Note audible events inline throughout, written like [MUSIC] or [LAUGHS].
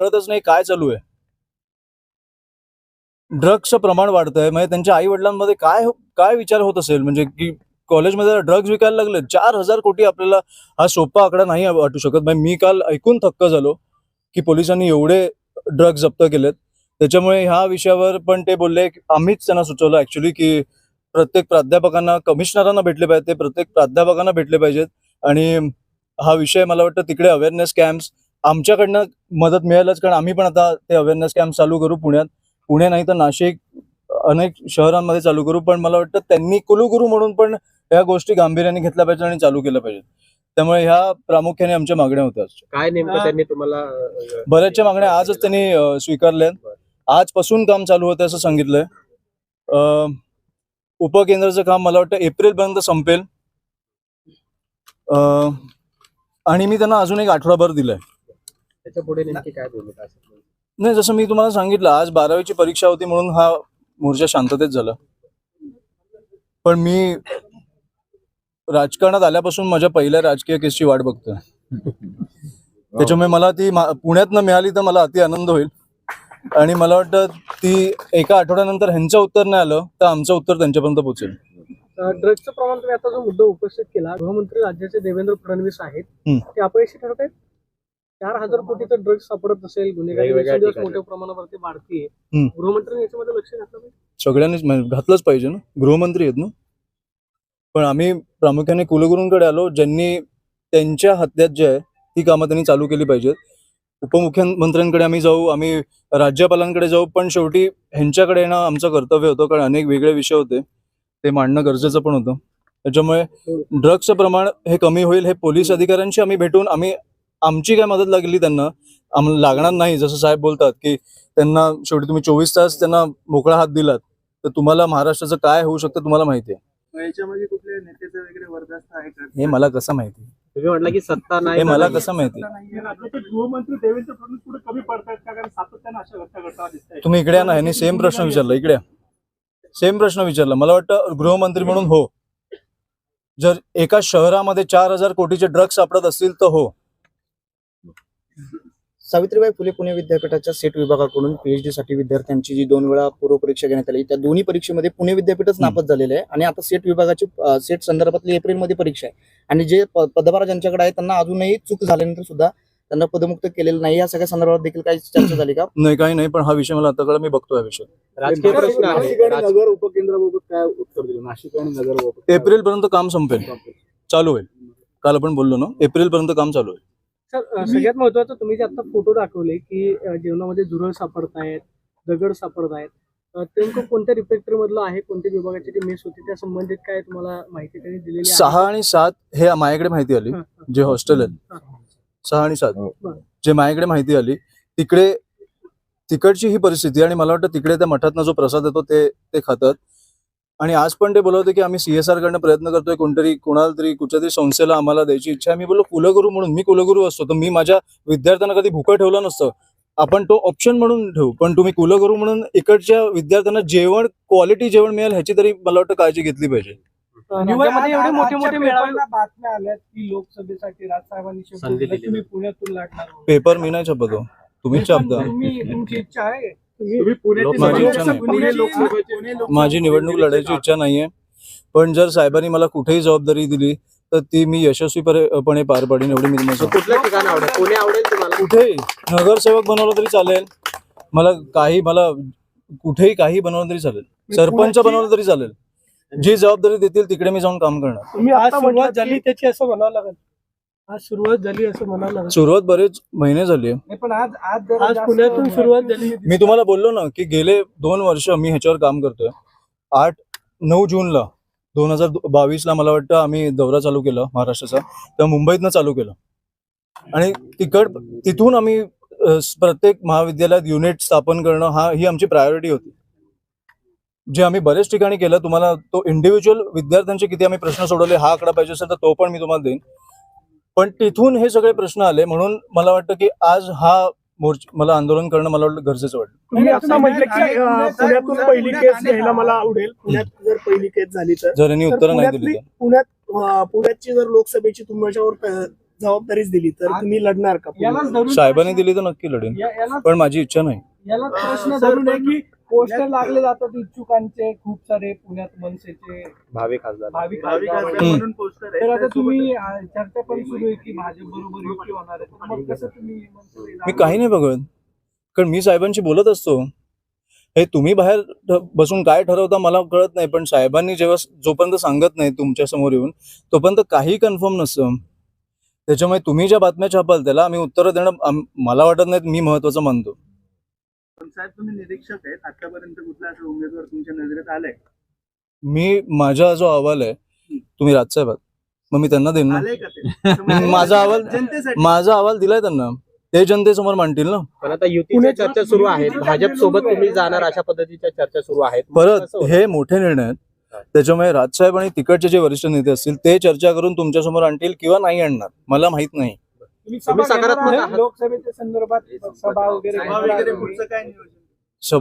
कळतच नाही काय चालू आहे. ड्रग्सचं प्रमाण वाढतंय. म्हणजे त्यांच्या आई वडिलांमध्ये काय हो, काय विचार होत असेल? म्हणजे की कॉलेजमध्ये ड्रग्ज विकायला लागले चार हजार कोटी आपल्याला हा सोपा आकडा नाही वाटू शकत. म्हणजे मी काल ऐकून थक्क झालो की पोलिसांनी एवढे ड्रग्ज जप्त केलेत. त्याच्यामुळे ह्या विषयावर पण ते बोलले. की आम्हीच त्यांना सुचवलं ऍक्च्युली की प्रत्येक प्राध्यापकांना कमिशनरांना भेटले पाहिजे. ते प्रत्येक प्राध्यापकांना भेटले पाहिजेत. आणि हा विषय मला वाटतं तिकडे अवेअरनेस कॅम्प्स आमच्याकडनं मदत मिळेलच कारण आम्ही पण आता ते अवेअरनेस कॅम्प चालू करू पुण्यात. पुणे नाही तर नाशिक अनेक शहरांमध्ये चालू करू पण मला वाटतं त्यांनी कुलगुरू म्हणून पण या गोष्टी गांभीर्याने घेतल्या पाहिजे आणि चालू केल्या पाहिजेत. त्यामुळे ह्या प्रामुख्याने आमच्या मागण्या होत्या. काय नेमकं त्यांनी तुम्हाला बऱ्याचशा मागण्या आजच त्यांनी स्वीकारल्या आजपासून काम चालू होतं असं सांगितलंय. अ, उपकेंद्राचं काम मला वाटतं एप्रिल पर्यंत संपेल. अ, आणि मी त्यांना अजून एक आठवडाभर दिलाय. त्याच्या पुढे नेमकी काय भूमिका असेल नाही जसं मी तुम्हाला सांगितलं आज बारावीची परीक्षा होती म्हणून हा मोर्चा शांततेत झाला. पण मी राजकारणात आल्यापासून माझ्या पहिल्या राजकीय केसची वाट बघतोय. त्याच्यामुळे मला ती मा- पुण्यातनं मिळाली तर मला अति आनंद होईल. आणि मला वाटतं ती एका आठवड्यानंतर ह्यांचं उत्तर नाही आलं तर आमचं उत्तर त्यांच्यापर्यंत पोहोचेल. ड्रग्जचं प्रमाण तुम्ही आता जो मुद्दा उपस्थित केला गृहमंत्री राज्याचे देवेंद्र फडणवीस आहेत. ते अपयशी ठरत आहेत चार हजार कोटीचं ड्रग्ज सापडत असेल गुन्हेगारी. मोठ्या प्रमाणावरती वाढतीये. गृहमंत्र्यांनी याच्यामध्ये लक्ष घातलं पाहिजे सगळ्यांनीच म्हणजे घातलंच पाहिजे ना. गृहमंत्री आहेत ना. पण आम्ही प्रामुख्याने कुलगुरूंकडे आलो ज्यांनी त्यांच्या हत्यात जे आहे ती कामं त्यांनी चालू केली पाहिजेत. उपमुख्यमंत्र्यांकडे आम्ही जाऊ आम्ही राज्यपालांकडे जाऊ पण शेवटी ह्यांच्याकडे येणं आमचं कर्तव्य होतं कारण अनेक वेगळे विषय होते. ते मांडणं गरजेचं पण होतं. त्याच्यामुळे ड्रग्सचं प्रमाण हे कमी होईल हे पोलीस अधिकाऱ्यांशी आम्ही भेटून आम्ही आमची काय मदत लागली त्यांना? आम्हाला लागणार नाही. जसं साहेब बोलतात की त्यांना शेवटी तुम्ही चोवीस तास त्यांना मोकळा हात दिलात. तर तुम्हाला महाराष्ट्राचं काय होऊ शकतं तुम्हाला माहिती आहे. याच्यामध्ये कुठल्या नेत्याचं वगैरे वर्धास्त आहे का? हे मला कसं माहिती तुम्ही म्हटलं की सत्ता नाही हे मला. कसं माहिती गृहमंत्री देवेंद्र फडणवीस पुढे कमी पडतायत का? कारण सातत्यानं अशा घटना घडताना दिसत तुम्ही इकडे या ना ह्यांनी सेम प्रश्न विचारला. इकडे. सेम प्रश्न विचारला. मला वाटतं गृहमंत्री म्हणून हो. जर एका शहरामध्ये चार हजार कोटीचे ड्रग्ज सापडत असतील तर हो. सावित्रीबाई फुले पुणे विद्यापीठाच्या सेट विभागाकडून पीएचडी साठी विद्यार्थ्यांची जी दोन वेळा पूर्व परीक्षा घेण्यात आली त्या दोन्ही परीक्षेमध्ये पुणे विद्यापीठच नापास झालेले आहे. आणि आता सेट विभागाची सेट संदर्भातली एप्रिलमध्ये परीक्षा आहे. आणि जे पदभार ज्यांच्याकडे आहे त्यांना अजूनही चूक झाल्यानंतर सुद्धा त्यांना पदमुक्त केलेलं नाही. या सगळ्या संदर्भात देखील काही चर्चा झाली का? नाही काही नाही पण हा विषय मला आता कळला मी बघतोय हा विषय. राजकीय प्रश्न आहे. राज- नगर उपकेंद्राबाबत काय उत्तर दिलं? नाशिक आणि नगर एप्रिल पर्यंत काम संपेल. चालू होईल. काल आपण बोललो ना एप्रिल पर्यंत काम चालू होईल. सर सगळ्यात महत्वाचं तुम्ही जे आता फोटो दाखवले की जेवणामध्ये झुरळ सापडत आहेत दगड सापडत आहेत अ, ते नेमकं कोणत्या रिपेक्टर मधलं आहे कोणत्या विभागाची जी मेस होती त्या संबंधित काय तुम्हाला माहिती त्यांनी दिलेली आहे सहा आणि सात हे माझ्याकडे माहिती आली हा, हा. जे हॉस्टेल आहेत हा. सहा आणि सात बरं. जे माझ्याकडे माहिती आली तिकडे तिकडची ही परिस्थिती आणि मला वाटतं तिकडे त्या मठातनं जो प्रसाद येतो ते ते खातात आणि आज पण ते बोलवते की आम्ही सीएसआर कडनं प्रयत्न करतोय कोणतरी कोणाला तरी कुठच्या तरी संस्थेला आम्हाला द्यायची इच्छा आहे. मी बोललो कुलगुरू म्हणून मी कुलगुरू असतो तर मी माझ्या विद्यार्थ्यांना कधी भुकं ठेवलं नसतं. आपण तो ऑप्शन म्हणून ठेवू पण तुम्ही कुलगुरू म्हणून इकडच्या विद्यार्थ्यांना जेवण क्वालिटी जेवण मिळेल ह्याची तरी मला वाटतं काळजी घेतली पाहिजे. एवढे मोठे मोठे बातम्या आल्यात की लोकसभेसाठी राजसाहेबांनी. तुम्ही पुण्यातून. पेपर मी नाही छापतो. तुम्हीच छापता. तुम्ही तुमची इच्छा आहे. तुम्ही माझी निवडणूक लढायची इच्छा नाहीये. पण जर साहेबांनी मला कुठेही जबाबदारी दिली तर ती मी यशस्वीपणे पार पाडीन एवढी मी तुम्हाला सांगतो. कुठलं ठिकाण आवडेल? पुणे आवडेल तुम्हाला? कुठेही. नगरसेवक बनवलं तरी चालेल. मला काही मला कुठेही काही बनवलं तरी चालेल. सरपंच बनवलं तरी चालेल. जी जबाबदारी देतील तिकडे मी जाऊन काम करणार. तुम्ही आज सुरुवात झाली. त्याची असं म्हणावं लागेल. आज सुरुवात झाली असं म्हणावं लागेल सुरुवात बरेच महिने झाली आहे. नाही, पण आज आज जरा आज जास्त पुण्यातून सुरुवात झाली. मी तुम्हाला बोललो ना की गेले दोन वर्ष मी ह्याच्यावर काम करतोय. आठ नऊ जूनला दोन हजार बावीसला मला वाटतं आम्ही दौरा चालू केला महाराष्ट्राचा. तेव्हा मुंबईतनं चालू केलं. आणि तिकड तिथून आम्ही अ, प्रत्येक महाविद्यालयात युनिट स्थापन करणं हा ही आमची प्रायोरिटी होती. जे आम्ही बरेच ठिकाणी केलं तुम्हाला तो इंडिव्हिज्युअल विद्यार्थ्यांचे किती आम्ही प्रश्न सोडवले हा आकडा पाहिजे असेल तर तो पण मी तुम्हाला देईन. पण तिथून हे सगळे प्रश्न आले म्हणून मला वाटतं की आज हा मोर्च मला आंदोलन करणं मला वाटतं गरजेचं वाटतं तुम्ही आता म्हटलं की अं, पुण्यातून पहिली केस घ्यायला मला आवडेल. पुण्यात जर पहिली केस झाली तर. जर यांनी तर उत्तरं नाही दिली पुण्यातली- पुण्यात अं, पुण्याची जर लोकसभेची तुमच्यावर जबाबदारीच दिली तर तुम्ही लढणार का धरून साहेबांनी दिली तर नक्की लढेन. पण माझी इच्छा नाही. याला प्रश्न धरून आहे की पोस्टर लागले जातात इच्छुकांचे खूप सारे पुण्यात मनसेचे भावी खासदार. भावी खासदार. हम्म. तर आता तुम्ही चर्चा पण सुरू आहे की भाजप बरोबर युती होणार आहे. तर मग कसं तुम्ही मी काही नाही बघत. कारण मी साहेबांशी बोलत असतो. हे तुम्ही बाहेर ठ- बसून काय ठरवता मला कळत नाही पण साहेबांनी जेव्हा जोपर्यंत सांगत नाही तुमच्यासमोर येऊन तोपर्यंत काही कन्फर्म नसतं. त्याच्यामुळे तुम्ही ज्या बातम्या छापाल त्याला आम्ही उत्तरं देणं आम- मला वाटत नाही मी महत्वाचं मानतो. पण साहेब तुम्ही निरीक्षक आहेत. आतापर्यंत कुठला असं उमेदवार तुमच्या नजरेत आलाय? मी माझा जो अहवाल आहे तुम्ही राजसाहेब आहात. मग मी त्यांना देईन ना? आलंय का ते? [LAUGHS] माझा अहवाल जनतेसाठी? माझा अहवाल दिलाय त्यांना. ते जनतेसमोर मांडतील ना? पण आता युतीच्या चर्चा सुरू आहेत. भाजप सोबत तुम्ही जाणार अशा पद्धतीच्या चर्चा सुरू आहेत. परत? हे मोठे निर्णय आहेत. त्याच्यामुळे राजसाहेब आणि तिकडचे जे वरिष्ठ नेते असतील ते चर्चा करून तुमच्यासमोर आणतील किंवा नाही आणणार. मला माहीत नाही. तुम्ही सभा सकारात्मक आहात? लोकसभेच्या संदर्भात वगैरे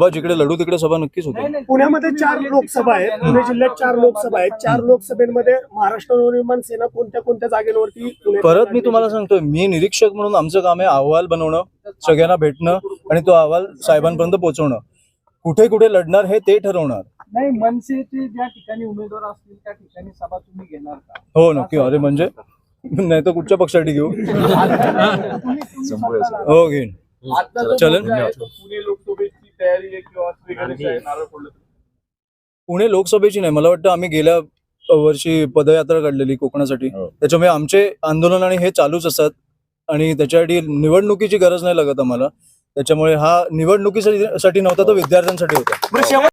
जिकडे लढू तिकडे सभा नक्कीच होते. पुण्यामध्ये चार लोकसभा आहेत. पुणे जिल्ह्यात चार. लोकसभा आहेत. चार लोकसभेमध्ये महाराष्ट्र नवनिर्माण सेना कोणत्या कोणत्या जागेवरती पुणे- परत मी तुम्हाला सांगतोय मी निरीक्षक म्हणून आमचं काम आहे अहवाल बनवणं सगळ्यांना भेटणं आणि तो अहवाल साहेबांपर्यंत पोहोचवणं. कुठे कुठे लढणार हे ते ठरवणार. नाही मनसेचे ज्या ठिकाणी उमेदवार असतील त्या ठिकाणी सभा तुम्ही घेणार का? हो नक्की. अरे म्हणजे नाही तर कुठच्या पक्षासाठी घेऊ? हो घेईन. चलन. पुणे लोकसभेची तयारी पुणे नाही. मला वाटतं आम्ही गेल्या वर्षी पदयात्रा काढलेली कोकणासाठी. त्याच्यामुळे आमचे आंदोलन आणि हे चालूच असतात. आणि त्याच्यासाठी निवडणुकीची गरज नाही लागत आम्हाला. त्याच्यामुळे हा निवडणुकीसाठी साठी नव्हता तो विद्यार्थ्यांसाठी होता.